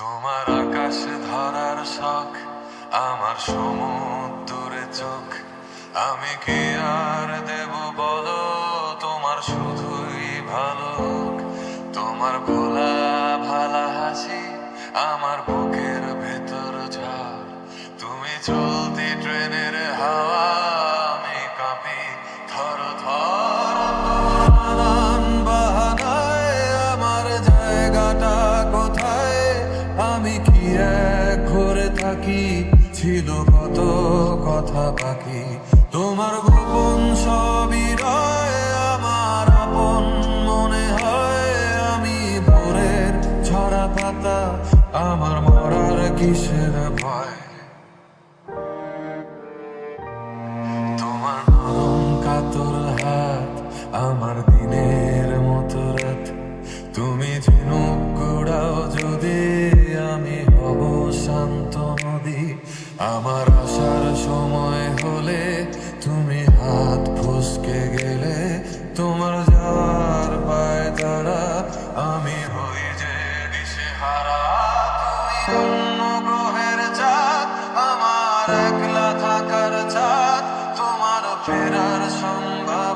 তোমার আকাশ ধরার শখ, আমার সমুদ্রে চোখ। আমি কি আর দেব বলো, তোমার শুধুই ভালো তোমার ভোলা ভালা হাসি আমার এক ঘরে থাকি, ছিল কত কথা বাকি। তোমার গোপন সবই রয় আমার আপন মনে হয়। আমি ভোরের ছড়া পাতা, আমার মরার কিসের ভয়? আমার দিনের আমার আসার সময় হলে তুমি হাত ফুসকে গেলে তোমার যাওয়ার পায় তারা আমি হই যে দিশে হারা তুমি অন্য গ্রহের চাঁদ, আমার একলা থাকার চাঁদ, তোমার ফেরার সম্ভাবনা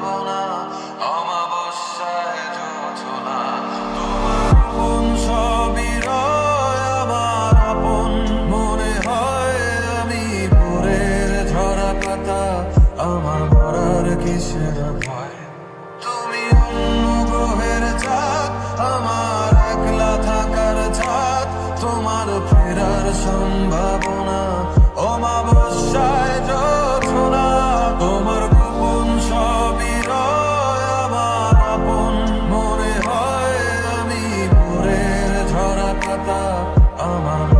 কিসের ভয়? তুমি অন্য গ্রহের চাঁদ আমার থাকার তোমার ফেরার সম্ভাবনা। অমাবস্যায় তোমার আমার হয় আমি আমার